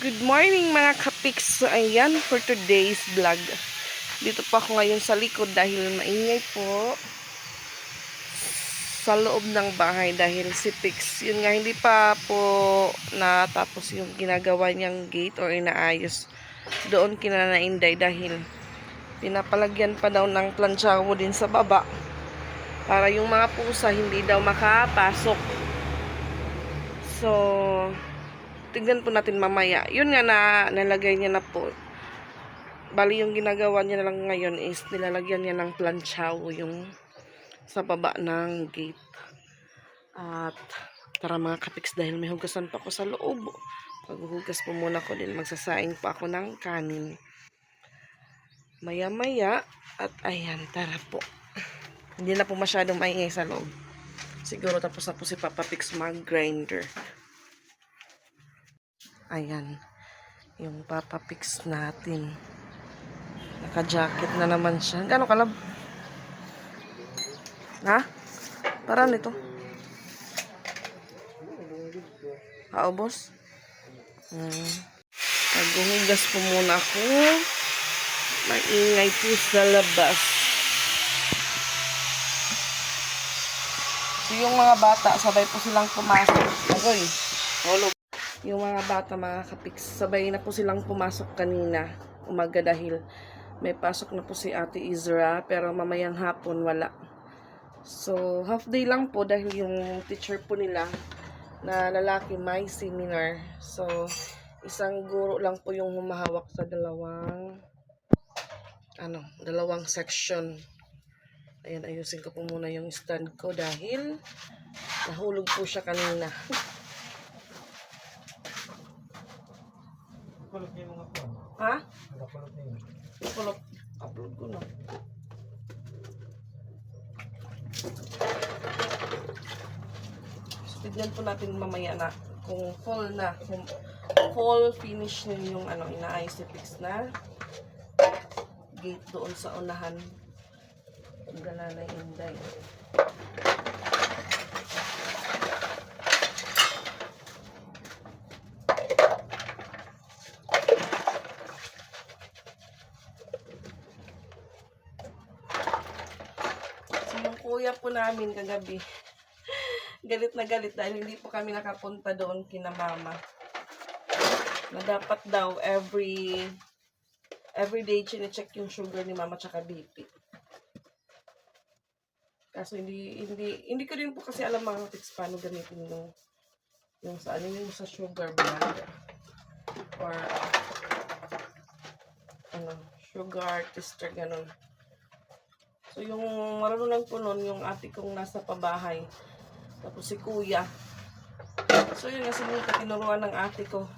Good morning mga kapiks. So, ayan for today's vlog. Dito po ako ngayon sa likod dahil maingay po sa loob ng bahay dahil si Pix, yun nga, hindi pa po natapos yung ginagawa niyang gate or inaayos doon kinanainday dahil pinapalagyan pa daw ng plancha mo din sa baba para yung mga pusa hindi daw makapasok. So, tignan po natin mamaya. Yun nga na nalagay niya na po. Bali yung ginagawa niya na lang ngayon is nilalagyan niya ng planchaw yung sa baba ng gate. At tara mga kapiks dahil may hugasan pa ako sa loob. Paghuhugas po muna ko din magsasaing pa ako ng kanin. Maya maya at ayan tara po. Hindi na po masyadong maingay sa loob. Siguro tapos na po si Papa Pix mag-grinder. Ayan. Yung Papa Pix natin. Naka-jacket na naman siya. Gano'ng kalab? Ha? Para nito. Kaubos? Hmm. Paghuhugas po muna ako. Maingay po sa labas. So, yung mga bata, sabay po silang pumasok. Agoy, hulog. Yung mga bata, mga kapiks, sabay na po silang pumasok kanina. Umaga dahil may pasok na po si Ate Izra, pero mamayang hapon wala. So, half day lang po dahil yung teacher po nila na lalaki may seminar. So, isang guro lang po yung humahawak sa dalawang ano, dalawang section. Ayan, ayusin ko po muna yung stand ko dahil nahulog po siya kanina. Kulot niya yung mga phone. ha? Nakakulot niya yun. Upload, ko na. So, tignan po natin mamaya na kung full na, kung full finish na yung ano, inaayos ni Pix na gate doon sa unahan. Ang gala na Inday. So, yung kuya namin kagabi, galit na galit dahil hindi po kami nakapunta doon kina mama. Na dapat daw every every day chine-check yung sugar ni mama tsaka BP. Kaso hindi hindi hindi ko din po kasi alam mga tips paano gamitin yung yung sa ano yung sa sugar blend or ano sugar tester ganun. So, yung marunong po nun, yung ate kong nasa pabahay. Tapos si kuya. So, yun nga sinuka, tinuruan ng ate ko.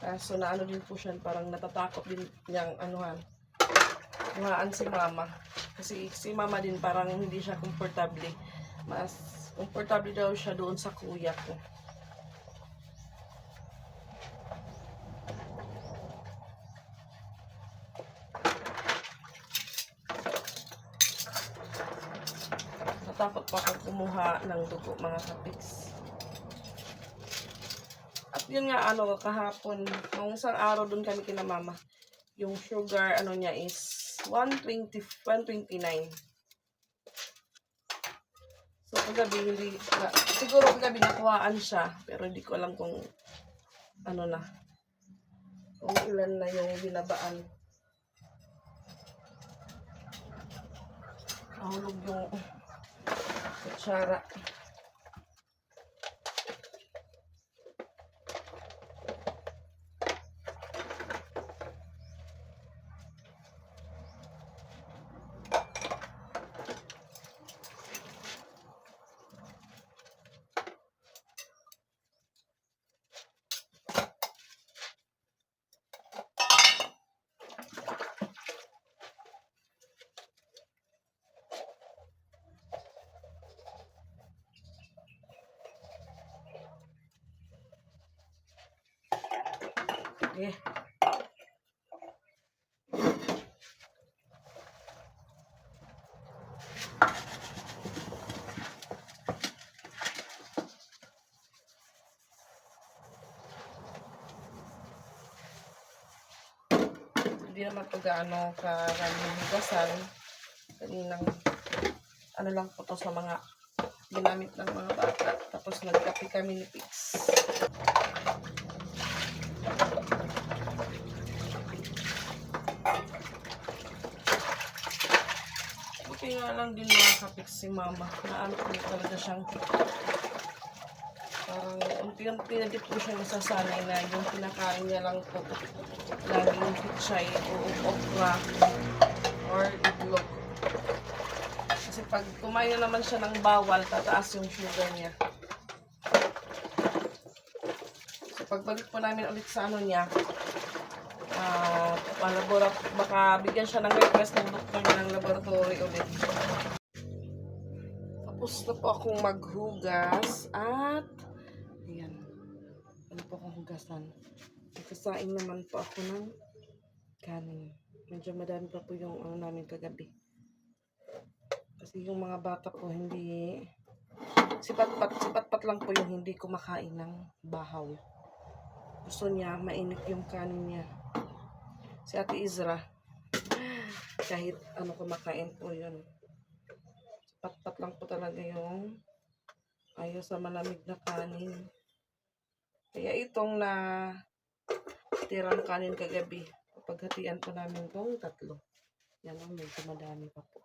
Kaso na ano din po siya, parang natatakot din niyang anuhan. Buhaan si mama. Kasi si mama din parang hindi siya komportable. Mas komportable daw siya doon sa kuya ko. Natakot pa ako kumuha ng dugo mga kapiks. At yun nga ano kahapon, nung isang araw doon kami kina mama, yung sugar ano niya is 120, 129. So kagabi hindi, siguro kagabi nakuhaan siya, pero hindi ko alam kung ano na, kung ilan na yung binabaan. Nahulog yung kutsara. lagi. Hindi naman ito gaano karaming hugasan. Kaninang ano lang po to sa mga ginamit ng mga bata. Tapos nagkape kami ni Pix. Nga lang din mga kapix si mama. Na ano po talaga siyang parang unti-unti na di po siya nasasanay na yung pinakain niya lang po laging pichay o okra or itlog. Kasi pag kumain na naman siya ng bawal, tataas yung sugar niya. So pagbalik po namin ulit sa ano niya, ah palabora, baka bigyan siya ng request ng doktor ng laboratory ulit. Tapos na po akong maghugas at ayan, ano po akong hugasan. Nagkasain naman po ako ng kanin. Medyo madami pa po yung ano namin kagabi. Kasi yung mga bata po hindi sipat-pat, sipat-pat lang po yung hindi kumakain ng bahaw. Gusto niya, mainit yung kanin niya. Si Ate Izra, kahit ano kumakain po yun. Sipat-pat lang po talaga yung ayaw sa malamig na kanin. Kaya itong na tirang kanin kagabi, paghatian po namin itong tatlo. Yan ang medyo madami pa po.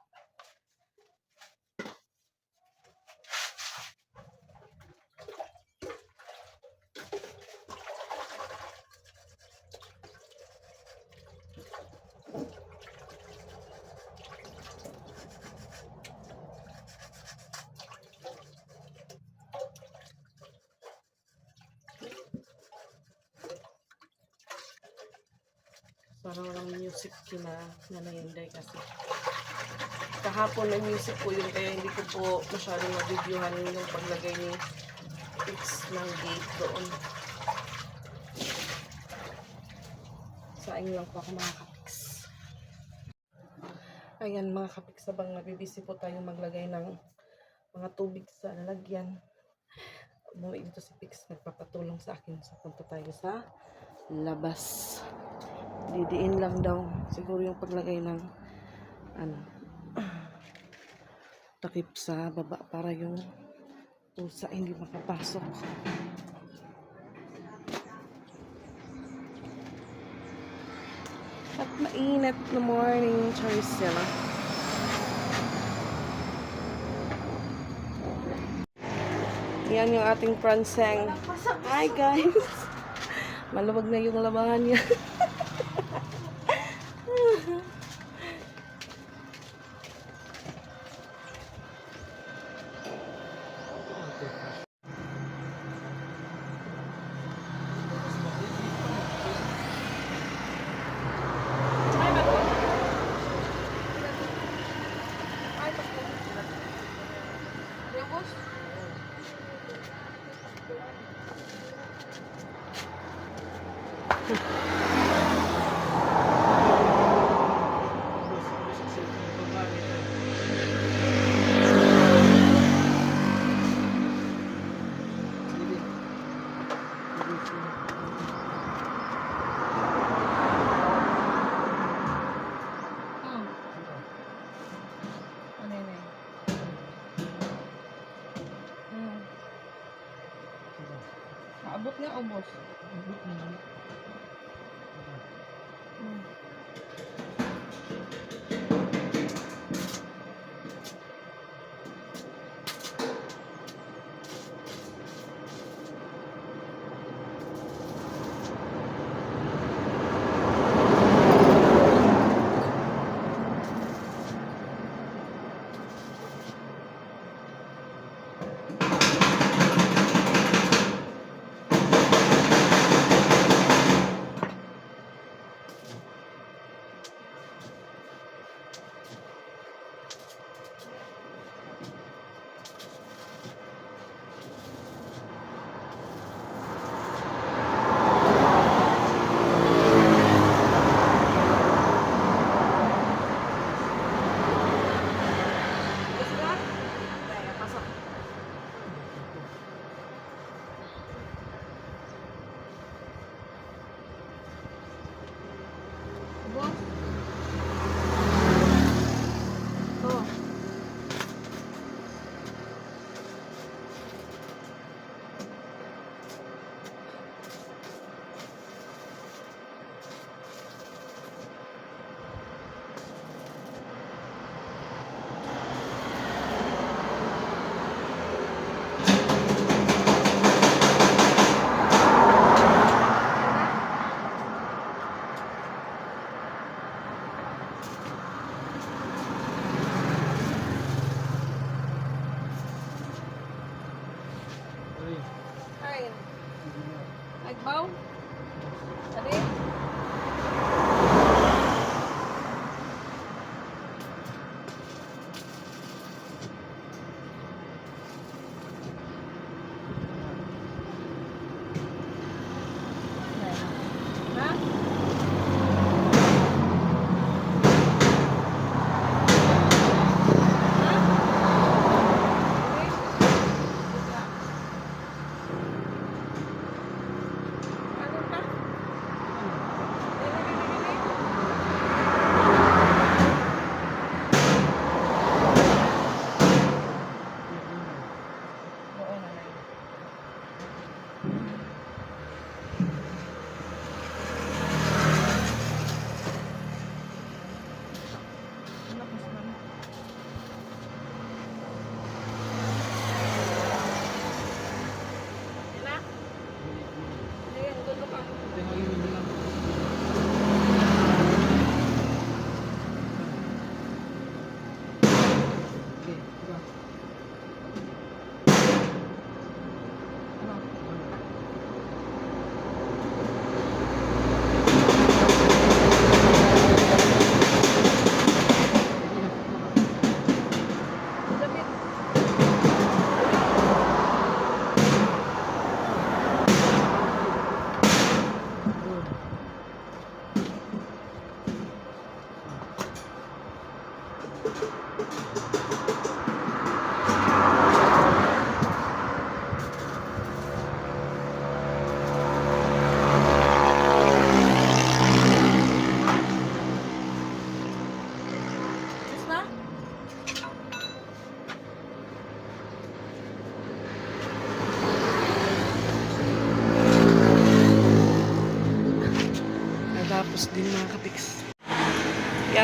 Parang walang music kina na nahinday kasi. Kahapon may music po yun kaya hindi ko po masyadong na-videohan yung paglagay ni fix ng gate doon. Saing lang po ako mga kapiks. Ayan mga kapiks, sabang nabibisi po tayo maglagay ng mga tubig sa lalagyan. Umuwi dito si Pix, nagpapatulong sa akin. So, punta tayo sa labas didiin lang daw. Siguro yung paglagay ng ano takip sa baba para yung pusa hindi makapasok. At mainit na morning Charisilla yan yung ating pranseng. Hi guys. Maluwag na yung labahan niya Hmm.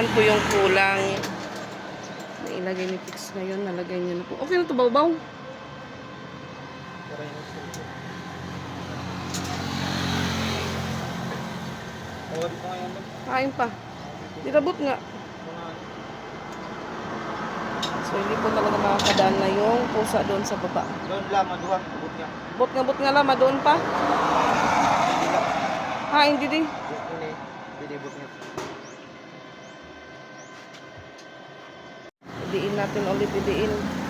Yan po yung kulang. Nailagay ni Pix ngayon. Nalagay niya na po. Okay na to, baw-baw. Kain pa. Dirabot nga. So, hindi po talaga makakadaan na yung pusa doon sa baba. doon lang, maduhan, abot niya. Bot nga, bot nga lama doon pa. Ha, hindi din. Ini, hindi abot niya. Idiin natin ulit, idiin.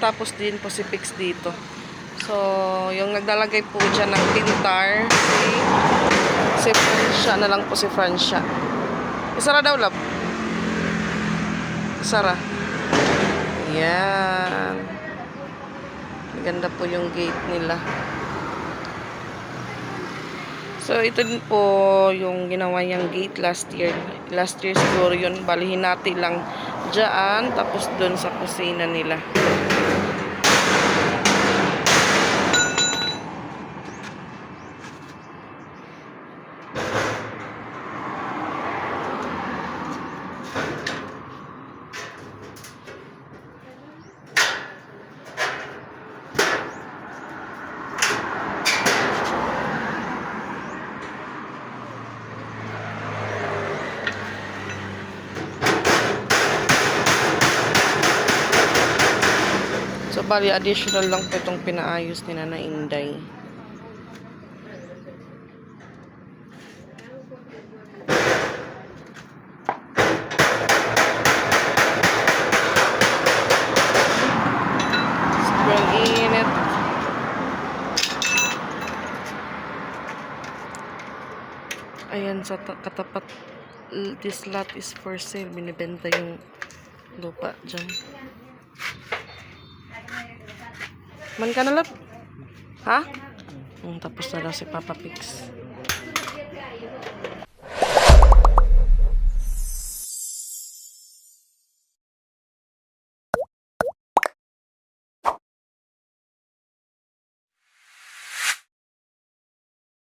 Natapos din po si Pix dito. So, yung naglalagay po dyan ng pintar, si, si Francia na lang po si Francia. Isara daw, love. Isara. Yan. Maganda po yung gate nila. So, ito din po yung ginawa niyang gate last year. Last year siguro yun. Balihin natin lang dyan. Tapos dun sa kusina nila. Bali, additional lang po itong pinaayos ni Nana Inday. Sobrang init. Ayan, sa ta- katapat, this lot is for sale. Binibenta yung lupa dyan. Man ka na, love? Ha? Tapos na daw si Papa Pix.